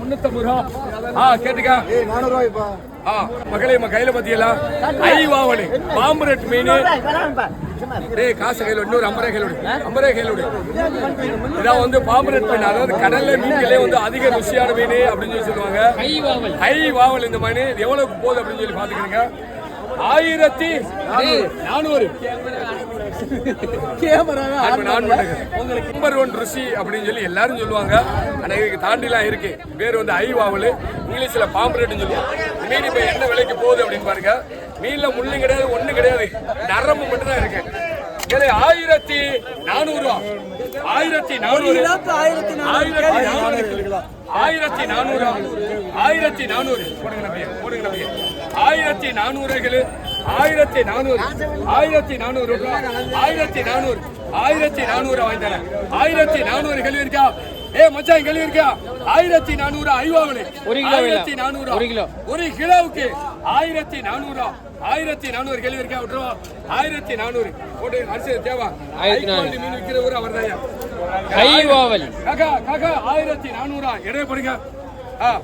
முன்னூத்தம்பது ரூபா. ஆ கேட்டுக்க. ஆ மகளே நம்ம கையில பத்தியெல்லாம் ஐவாவணி பாம்பரட் மீன். டேய் காசு கையில இன்னொரு ரூபாய் கையில ரூபாய் கையில இதான் வந்து பாம்பரட் மீன். அதாவது கடல்ல மீன்களே வந்து அதிக ருசியான மீன் அப்படின்னு சொல்லி சொல்லுவாங்க. ஐ வாவல் இந்த மீன். இது எவ்வளவுக்கு போகுது அப்படின்னு சொல்லி பாத்துக்கிறீங்க ஆயிரத்தி நானூறு. நான் நான் பண்ணுங்க. நம்பர் ஒன் ருசி அப்படின்னு சொல்லி எல்லாரும் சொல்லுவாங்க. ஆனா இதுக்கு தாண்டிலாம் இருக்கு. பேர் வந்து ஐ வாவல் இங்கிலீஷ்ல பாம்பரேட்னு சொல்லுவாங்க. மீன் இப்ப என்ன விலைக்கு போகுது அப்படின்னு பாருங்க. மீன்ல முள்ளு கிடையாது ஒண்ணு கிடையாது. நரம்பு மட்டும் தான் இருக்கு ஆயிரத்தி நானூறு ஆயிரத்தி நானூறு. ஆயிரத்தி நானூறு ஆயிரத்தி நானூறு. ஆயிரத்தி நானூறு. போடுங்க நம்பிய போடுங்க நம்பிய. ஆயிரத்தி நானூறுகள் ஆயிரத்தி நானூறு. ஆயிரத்தி நானூறு ஆயிரத்தி நானூறு. ஆயிரத்தி நானூறு வாங்கி தரேன் ஆயிரத்தி நானூறு கேள்வி இருக்கா ஏ மச்சான் கேள்வி இருக்கா ஆயிரத்தி நானூறு ஐவாவளி ஒரு கிலோ. ஆயிரத்தி நானூறு. ஒரு கிலோ. ஒரு கிலோவுக்கு ஆயிரத்தி நானூறு. ஆயிரத்தி நானூறு கேள்வி இருக்கா விட்டுருவா ஆயிரத்தி நானூறு. போட்டு அரிசி தேவா. மீன் விற்கிறவர் அவர் தான் கைவாவல். காக்கா காக்கா ஆயிரத்தி நானூறா. எடை போடுங்க. ஆ.